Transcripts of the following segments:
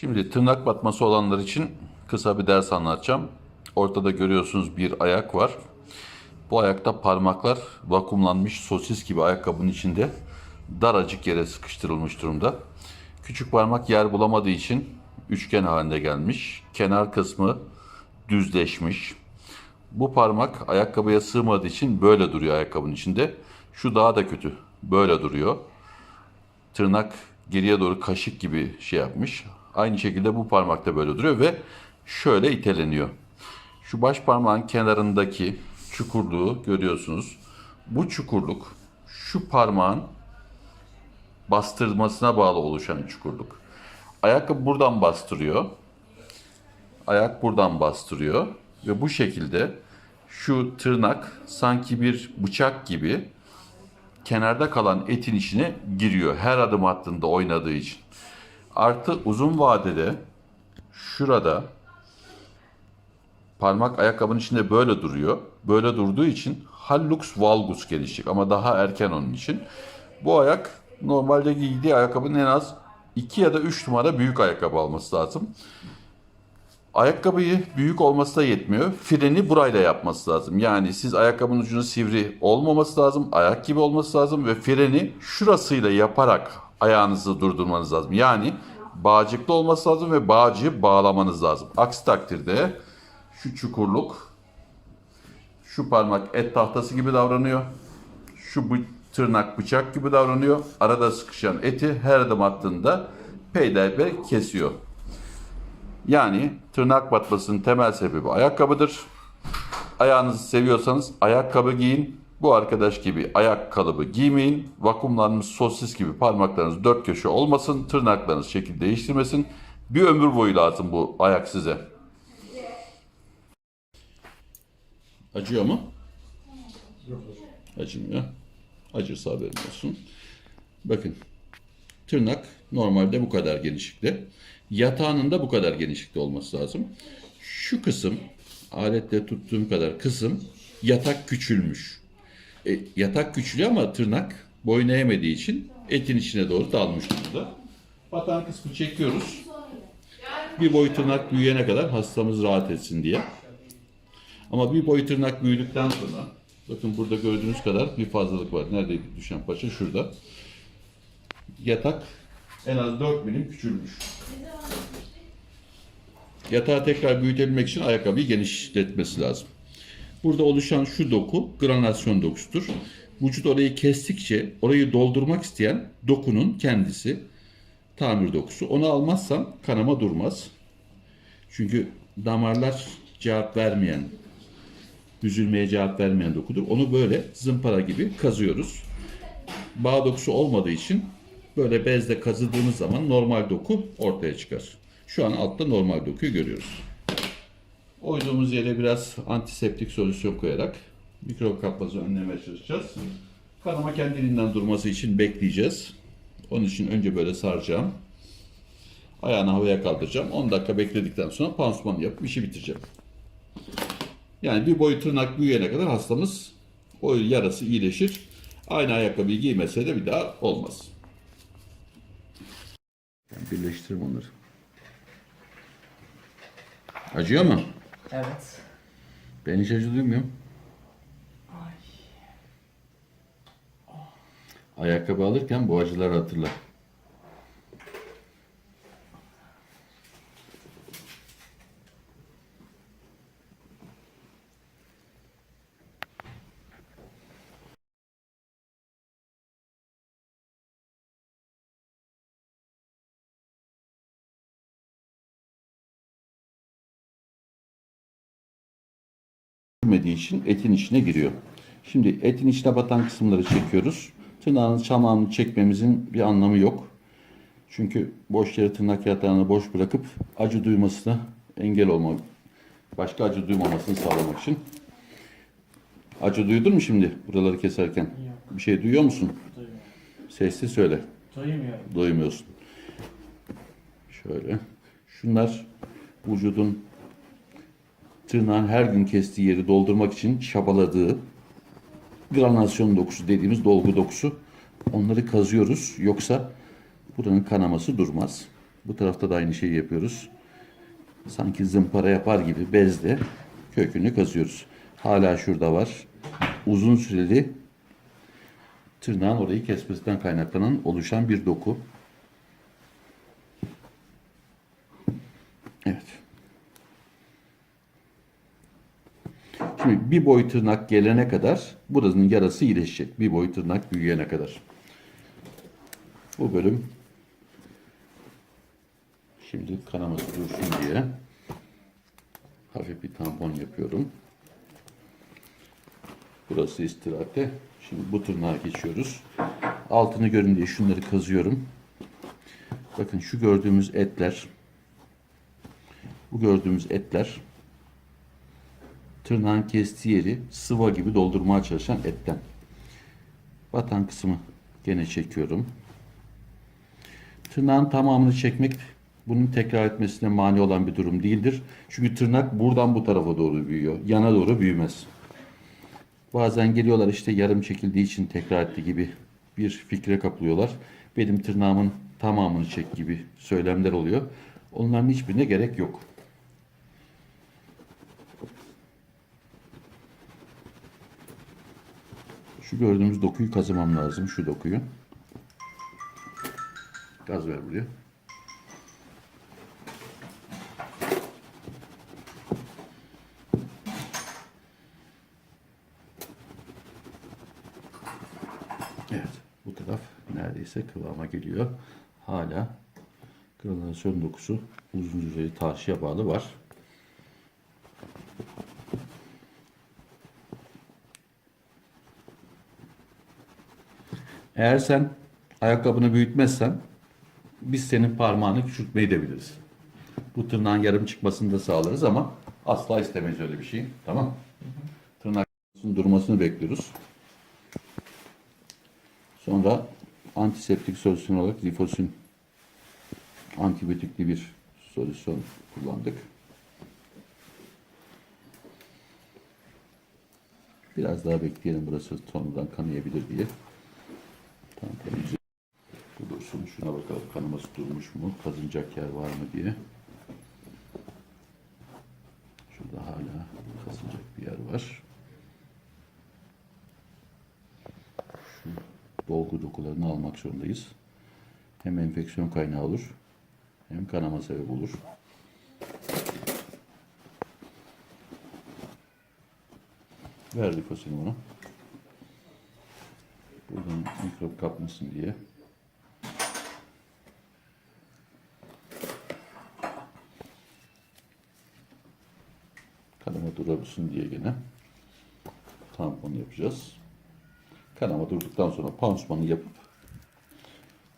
Şimdi tırnak batması olanlar için kısa bir ders anlatacağım. Ortada görüyorsunuz bir ayak var. Bu ayakta parmaklar vakumlanmış sosis gibi ayakkabının içinde daracık yere sıkıştırılmış durumda. Küçük parmak yer bulamadığı için üçgen halinde gelmiş. Kenar kısmı düzleşmiş. Bu parmak ayakkabıya sığmadığı için böyle duruyor ayakkabının içinde. Şu daha da kötü. Böyle duruyor tırnak geriye doğru kaşık gibi şey yapmış. Aynı şekilde bu parmak da böyle duruyor ve şöyle iteleniyor. Şu baş parmağın kenarındaki çukurluğu görüyorsunuz. Bu çukurluk şu parmağın bastırmasına bağlı oluşan çukurluk. Ayakkabı buradan bastırıyor. Ayak buradan bastırıyor ve bu şekilde şu tırnak sanki bir bıçak gibi kenarda kalan etin içine giriyor her adım attığında oynadığı için. Artı uzun vadede şurada parmak ayakkabının içinde böyle duruyor. Böyle durduğu için hallux valgus gelişecek ama daha erken onun için. Bu ayak normalde giydiği ayakkabının en az 2 ya da 3 numara büyük ayakkabı alması lazım. Ayakkabıyı büyük olması da yetmiyor. Freni burayla yapması lazım. Yani siz ayakkabının ucunun sivri olmaması lazım. Ayak gibi olması lazım ve freni şurasıyla yaparak ayağınızı durdurmanız lazım. Yani bağcıklı olması lazım ve bağcığı bağlamanız lazım. Aksi takdirde şu çukurluk şu parmak et tahtası gibi davranıyor. Şu bu tırnak bıçak gibi davranıyor. Arada sıkışan eti her adım attığında peyderpey kesiyor. Yani tırnak batmasının temel sebebi ayakkabıdır. Ayağınızı seviyorsanız ayakkabı giyin. Bu arkadaş gibi ayak kalıbı giymeyin. Vakumlanmış sosis gibi parmaklarınız dört köşe olmasın. Tırnaklarınız şekil değiştirmesin. Bir ömür boyu lazım bu ayak size. Acıyor mu? Acımıyor. Acırsa haberin olsun. Bakın tırnak normalde bu kadar genişlikte. Yatağının da bu kadar genişlikte olması lazım. Şu kısım aletle tuttuğum kadar kısım yatak küçülmüş. E, yatak küçülüyor ama tırnak boyun eğmediği için etin içine doğru dalmış durumda. Batan kısmı çekiyoruz. Bir boy tırnak büyüyene kadar hastamız rahat etsin diye. Ama bir boy tırnak büyüdükten sonra bakın burada gördüğünüz kadar bir fazlalık var. Neredeydi düşen paça? Şurada. Yatak en az 4 milim küçülmüş. Yatağı tekrar büyütebilmek için ayakkabıyı genişletmesi lazım. Burada oluşan şu doku granasyon dokusudur. Vücut orayı kestikçe orayı doldurmak isteyen dokunun kendisi tamir dokusu. Onu almazsam kanama durmaz. Çünkü damarlar cevap vermeyen, büzülmeye cevap vermeyen dokudur. Onu böyle zımpara gibi kazıyoruz. Bağ dokusu olmadığı için böyle bezle kazıdığımız zaman normal doku ortaya çıkar. Şu an altta normal dokuyu görüyoruz. Oyduğumuz yere biraz antiseptik solüsyon koyarak mikrop kapması önlemeye çalışacağız. Kanama kendiliğinden durması için bekleyeceğiz. Onun için önce böyle saracağım. Ayağını havaya kaldıracağım. 10 dakika bekledikten sonra pansuman yapıp işi bitireceğim. Yani bir boy tırnak büyüyene kadar hastamız o yarası iyileşir. Aynı ayakkabıyı giymese de bir daha olmaz. Birleştiririm onları. Acıyor mu? Evet. Ben hiç acı duymuyorum. Ayakkabı alırken bu acıları hatırla. Girmediği için etin içine giriyor. Şimdi etin içine batan kısımları çekiyoruz. Tırnağın çamağını çekmemizin bir anlamı yok. Çünkü boş yere tırnak yatağını boş bırakıp acı duymasına engel olmak, başka acı duymamasını sağlamak için. Acı duydun mu şimdi buraları keserken? Yok. Bir şey duyuyor musun? Duymuyorum. Sesli söyle. Duymuyorum. Duymuyorsun. Şöyle. Şunlar vücudun tırnağın her gün kestiği yeri doldurmak için çabaladığı granasyon dokusu dediğimiz dolgu dokusu. Onları kazıyoruz. Yoksa buranın kanaması durmaz. Bu tarafta da aynı şeyi yapıyoruz. Sanki zımpara yapar gibi bezle kökünü kazıyoruz. Hala şurada var. Uzun süreli tırnağın orayı kesmesinden kaynaklanan oluşan bir doku. Evet. Şimdi bir boy tırnak gelene kadar buranın yarası iyileşecek. Bir boy tırnak büyüyene kadar. Bu bölüm şimdi kanaması dursun diye hafif bir tampon yapıyorum. Burası istirahatte. Şimdi bu tırnağa geçiyoruz. Altını görün diye şunları kazıyorum. Bakın şu gördüğümüz etler bu gördüğümüz etler tırnağın kestiği yeri sıva gibi doldurmaya çalışan etten. Batan kısmı gene çekiyorum. Tırnağın tamamını çekmek bunun tekrar etmesine mani olan bir durum değildir. Çünkü tırnak buradan bu tarafa doğru büyüyor. Yana doğru büyümez. Bazen geliyorlar işte yarım çekildiği için tekrar etti gibi bir fikre kapılıyorlar. Benim tırnağımın tamamını çek gibi söylemler oluyor. Onların hiçbirine gerek yok. Şu gördüğümüz dokuyu kazımam lazım. Şu dokuyu. Gaz ver buraya. Evet. Bu taraf neredeyse kıvama geliyor. Hala granülasyon dokusu uzun süreli tarşıya bağlı var. Eğer sen ayakkabını büyütmezsen biz senin parmağını küçültmeyi de biliriz. Bu tırnağın yarım çıkmasını da sağlarız ama asla istemeyiz öyle bir şey. Tamam. Tırnak durmasını bekliyoruz. Sonra antiseptik solüsyon olarak lifosin antibiyotikli bir solüsyon kullandık. Biraz daha bekleyelim burası sonradan kanayabilir diye. Tamam, temizle. Bu dursun. Şuna bakalım kanaması durmuş mu? Kazınacak yer var mı diye. Şurada hala kazınacak bir yer var. Şu dolgu dokularını almak zorundayız. Hem enfeksiyon kaynağı olur hem kanama sebebi olur. Ver lifosini buna. Buradan mikrop kapmasın diye. Kanama durabilsin diye gene tampon yapacağız. Kanama durduktan sonra pansumanı yapıp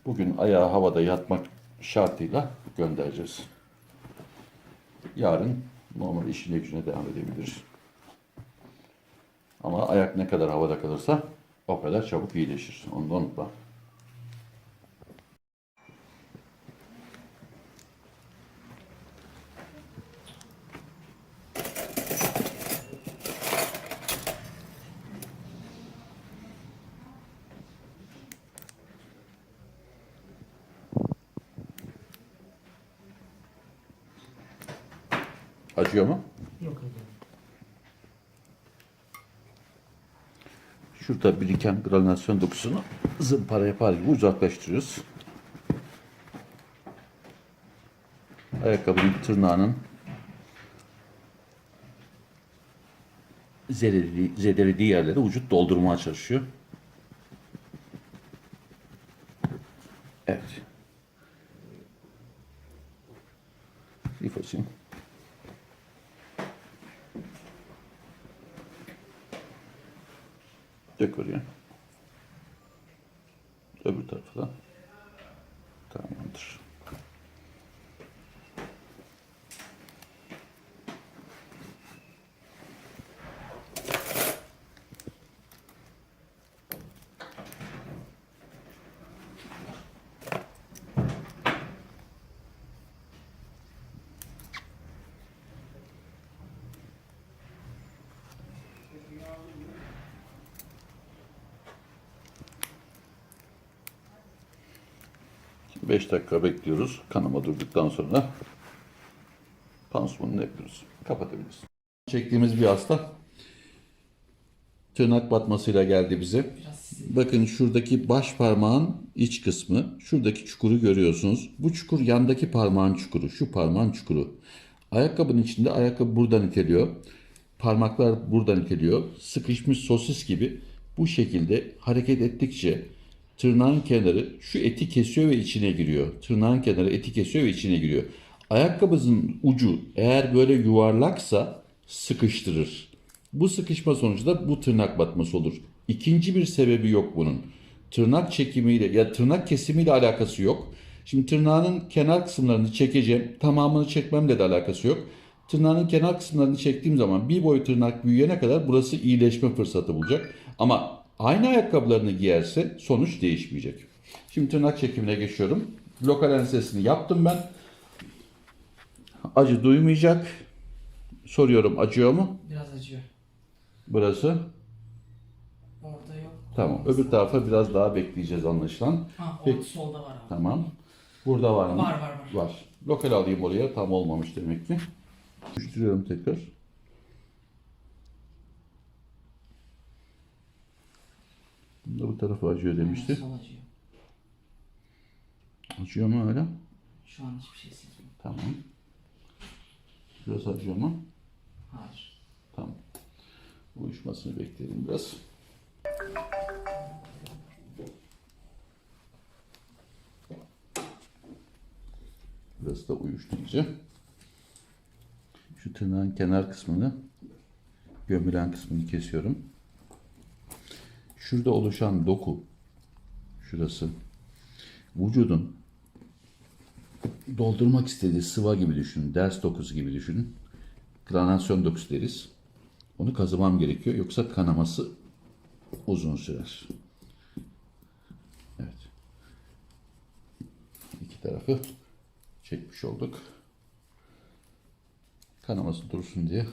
bugün ayağı havada yatmak şartıyla göndereceğiz. Yarın normal işine gücüne devam edebilir. Ama ayak ne kadar havada kalırsa o kadar çabuk iyileşir. Onu da unutma. Acıyor mu? Yok hocam. Şurada biriken granülasyon dokusunu zımpara yapar gibi uzaklaştırıyoruz. Ayakkabının tırnağının zedelediği yerlere vücut doldurmaya çalışıyor. 5 dakika bekliyoruz. Kanama durduktan sonra pansumanını yapıyoruz. Kapatabiliriz. Çektiğimiz bir hasta tırnak batmasıyla geldi bize. Bakın şuradaki baş parmağın iç kısmı, şuradaki çukuru görüyorsunuz. Bu çukur yandaki parmağın çukuru, şu parmağın çukuru. Ayakkabının içinde ayakkabı buradan iteliyor. Parmaklar buradan iteliyor. Sıkışmış sosis gibi bu şekilde hareket ettikçe tırnağın kenarı şu eti kesiyor ve içine giriyor. Tırnağın kenarı eti kesiyor ve içine giriyor. Ayakkabının ucu eğer böyle yuvarlaksa sıkıştırır. Bu sıkışma sonucunda bu tırnak batması olur. İkinci bir sebebi yok bunun. Tırnak çekimiyle ya tırnak kesimiyle alakası yok. Şimdi tırnağının kenar kısımlarını çekeceğim. Tamamını çekmemle de alakası yok. Tırnağın kenar kısımlarını çektiğim zaman bir boy tırnak büyüyene kadar burası iyileşme fırsatı bulacak. Ama aynı ayakkabılarını giyerse sonuç değişmeyecek. Şimdi tırnak çekimine geçiyorum. Lokal anestezisini yaptım ben. Acı duymayacak. Soruyorum acıyor mu? Biraz acıyor. Burası. Orada yok. Tamam. Öbür tarafa biraz daha bekleyeceğiz anlaşılan. Ha, Peki. orada solda var abi. Tamam. Burada var mı? Var, var, var. Var. Lokal alayım oraya. Tam olmamış demek ki. Düştürüyorum tekrar. Bunda bu tarafı acıyor demişti. Sol acıyor. Acıyor mu hala? Şu an hiçbir şey hissetmiyorum. Tamam. Biraz acıyor mu? Hayır. Tamam. Uyuşmasını bekleyelim biraz. Burası da uyuştu iyice. Şu tırnağın kenar kısmını, gömülen kısmını kesiyorum. Şurada oluşan doku, şurası, vücudun doldurmak istediği sıva gibi düşünün, ders dokusu gibi düşünün. Granasyon dokusu deriz. Onu kazımam gerekiyor. Yoksa kanaması uzun sürer. Evet. İki tarafı çekmiş olduk. Kanaması dursun diye.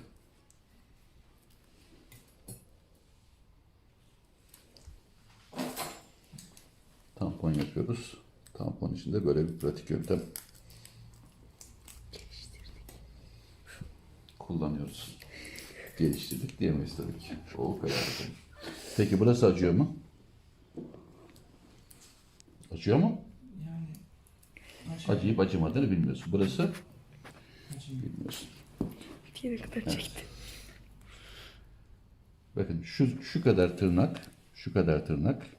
Tampon yapıyoruz. Tampon içinde böyle bir pratik yöntem kullanıyoruz. Geliştirdik diyemeyiz tabii ki. O kadar. Peki burası acıyor mu? Acıyor mu? Yani acıyor. Acıyıp acımadığını bilmiyorsun. Burası acıyor. bilmiyorsun. Bir yere kadar çekti. Bakın şu, şu kadar tırnak, şu kadar tırnak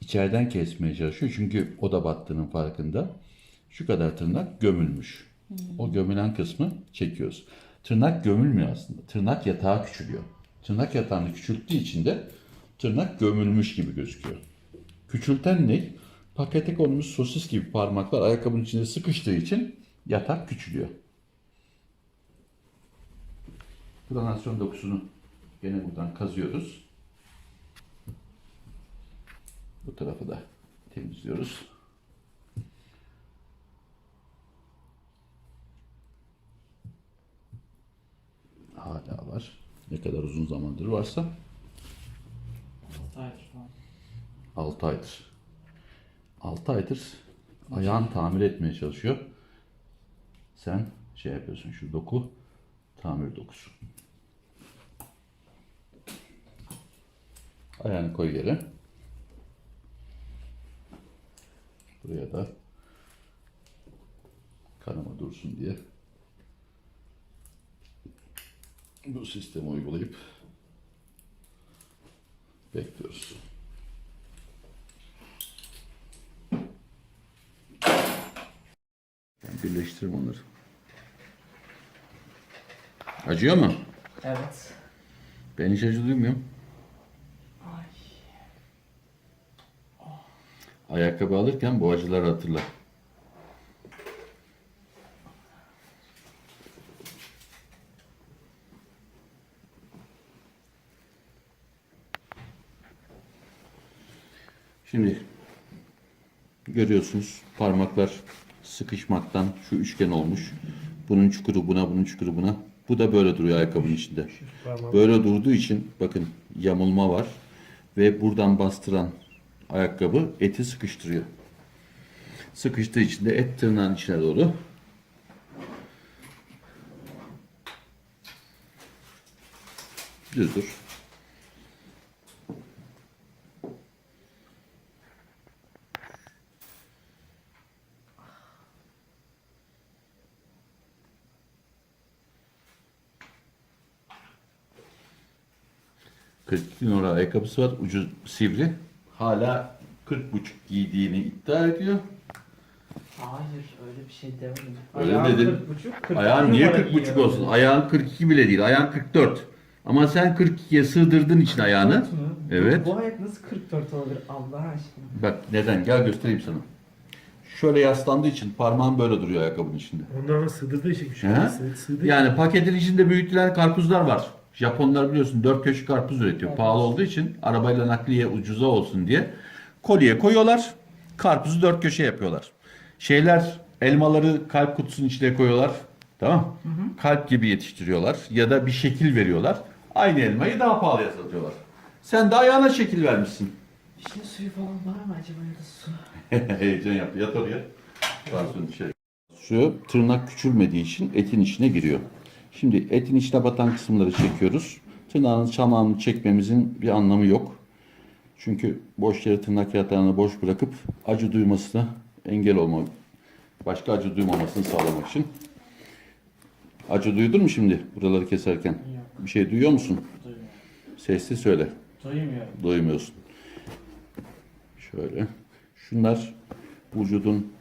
içeriden kesmeye çalışıyor. Çünkü o da battığının farkında. Şu kadar tırnak gömülmüş. O gömülen kısmı çekiyoruz. Tırnak gömülmüyor aslında. Tırnak yatağı küçülüyor. Tırnak yatağını küçülttüğü için de tırnak gömülmüş gibi gözüküyor. Küçülten ne? Pakete konmuş sosis gibi parmaklar ayakkabının içinde sıkıştığı için yatak küçülüyor. Planasyon dokusunu gene buradan kazıyoruz. Bu tarafı da temizliyoruz. Hala var. Ne kadar uzun zamandır varsa Hayır falan. 6 aydır. 6 aydır ayağını tamir etmeye çalışıyor. Sen şey yapıyorsun şu doku tamir dokusu. Ayağını koy yere. Buraya da kanama dursun diye bu sistemi uygulayıp bekliyoruz. Ben birleştiririm onları. Acıyor mu? Evet. Ben hiç acı duymuyorum. Ay. Ayakkabı alırken bu acıları hatırla. Şimdi görüyorsunuz parmaklar sıkışmaktan şu üçgen olmuş. Bunun çukuru buna, bunun çukuru buna. Bu da böyle duruyor ayakkabının içinde. Böyle durduğu için bakın yamulma var ve buradan bastıran ayakkabı eti sıkıştırıyor. sıkıştığı için de et tırnağın içine doğru. Düz dur. ...42 numara ayakkabısı var. Ucu sivri. Hala 40 buçuk giydiğini iddia ediyor. Hayır öyle bir şey demedim. Öyle Ayağım dedim. 40 buçuk, 40 Ayağın niye numara 40 buçuk giyiyor. olsun? Ayağın 42 bile değil. Ayağın 44. Ama sen 42'ye sığdırdın için ayağını. 44 mü? Evet. Bu ayak nasıl 44 olabilir Allah aşkına? Bak neden? Gel göstereyim sana. Şöyle yaslandığı için parmağın böyle duruyor ayakkabının içinde. Ondan ama sığdırdığı için küçük. He? Sığ- sığdı. Yani paketin içinde büyütülen karpuzlar var. Japonlar biliyorsun dört köşe karpuz üretiyor. Evet. Pahalı olduğu için arabayla nakliye ucuza olsun diye kolye koyuyorlar. Karpuzu dört köşe yapıyorlar. Şeyler elmaları kalp kutusunun içine koyuyorlar. Tamam? Kalp gibi yetiştiriyorlar ya da bir şekil veriyorlar. Aynı elmayı daha pahalıya satıyorlar. Sen de ayağına şekil vermişsin. İçinde suyu falan var mı acaba ya da su? Heyecan yaptı. Yat oraya. Varsın şey. Şu tırnak küçülmediği için etin içine giriyor. Şimdi etin içine batan kısımları çekiyoruz. Tırnağın tamamını çekmemizin bir anlamı yok. Çünkü boş yere tırnak yatağını boş bırakıp acı duymasına engel olmak. Başka acı duymamasını sağlamak için. Acı duydun mu şimdi buraları keserken? Yok. Bir şey duyuyor musun? Duymuyorum. Sesli söyle. Duymuyorum. Doymuyorsun. Şöyle. Şunlar vücudun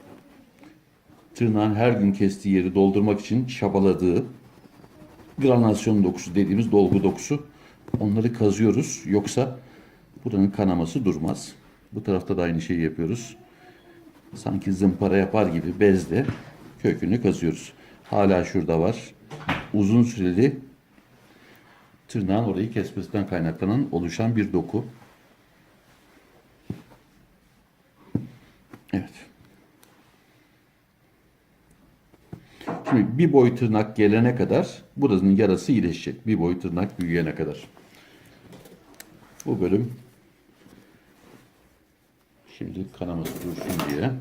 tırnağın her gün kestiği yeri doldurmak için çabaladığı granasyon dokusu dediğimiz dolgu dokusu. Onları kazıyoruz. Yoksa buranın kanaması durmaz. Bu tarafta da aynı şeyi yapıyoruz. Sanki zımpara yapar gibi bezle kökünü kazıyoruz. Hala şurada var. Uzun süreli tırnağın orayı kesmesinden kaynaklanan oluşan bir doku. Evet. Şimdi bir boy tırnak gelene kadar burasının yarası iyileşecek. Bir boy tırnak büyüyene kadar. Bu bölüm şimdi kanaması dursun diye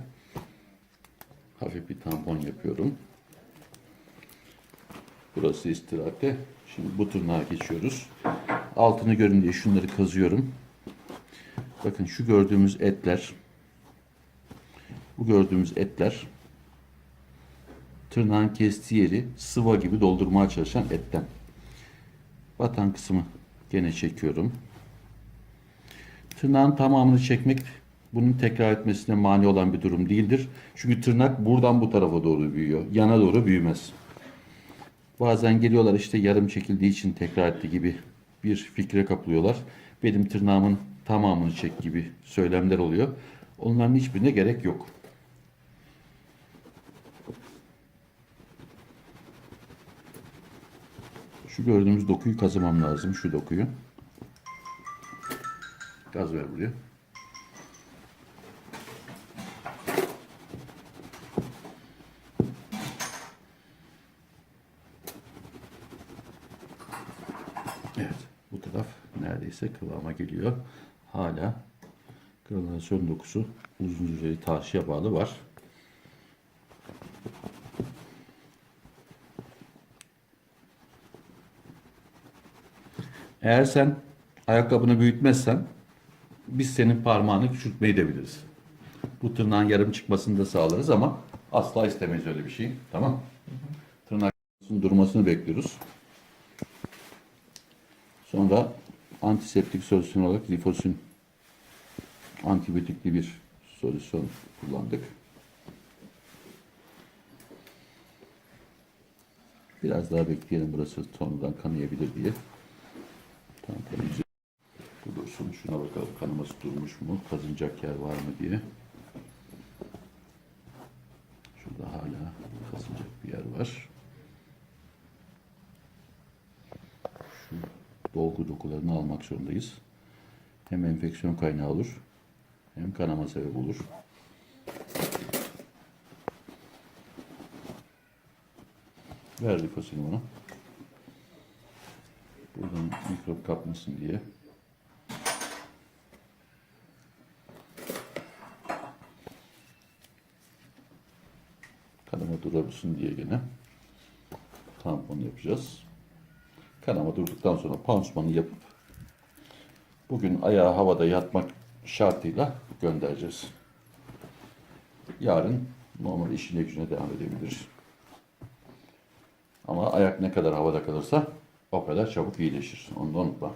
hafif bir tampon yapıyorum. Burası istirahatte. Şimdi bu tırnağa geçiyoruz. Altını görün diye şunları kazıyorum. Bakın şu gördüğümüz etler bu gördüğümüz etler tırnağın kestiği yeri sıva gibi doldurmaya çalışan etten. Batan kısmı gene çekiyorum. Tırnağın tamamını çekmek bunun tekrar etmesine mani olan bir durum değildir. Çünkü tırnak buradan bu tarafa doğru büyüyor. Yana doğru büyümez. Bazen geliyorlar işte yarım çekildiği için tekrar etti gibi bir fikre kapılıyorlar. Benim tırnağımın tamamını çek gibi söylemler oluyor. Onların hiçbirine gerek yok. Şu gördüğümüz dokuyu kazımam lazım. Şu dokuyu. Gaz ver buraya. Evet. Bu taraf neredeyse kıvama geliyor. Hala granülasyon dokusu uzun süreli tarşıya bağlı var. Eğer sen ayakkabını büyütmezsen biz senin parmağını küçültmeyi de biliriz. Bu tırnağın yarım çıkmasını da sağlarız ama asla istemeyiz öyle bir şey. Tamam. Tırnak durmasını bekliyoruz. Sonra antiseptik solüsyon olarak lifosin antibiyotikli bir solüsyon kullandık. Biraz daha bekleyelim burası sonradan kanayabilir diye. Tam temizle. Bu dursun. Şuna bakalım kanaması durmuş mu? Kazınacak yer var mı diye. Şurada hala kazınacak bir yer var. Şu dolgu dokularını almak zorundayız. Hem enfeksiyon kaynağı olur hem kanama sebep olur. Ver lifosini bana. Mikrop kapmasın diye. olsun diye gene tampon yapacağız. Kanama durduktan sonra pansumanı yapıp bugün ayağı havada yatmak şartıyla göndereceğiz. Yarın normal işine gücüne devam edebilir. Ama ayak ne kadar havada kalırsa o kadar çabuk iyileşir. Onu da unutma.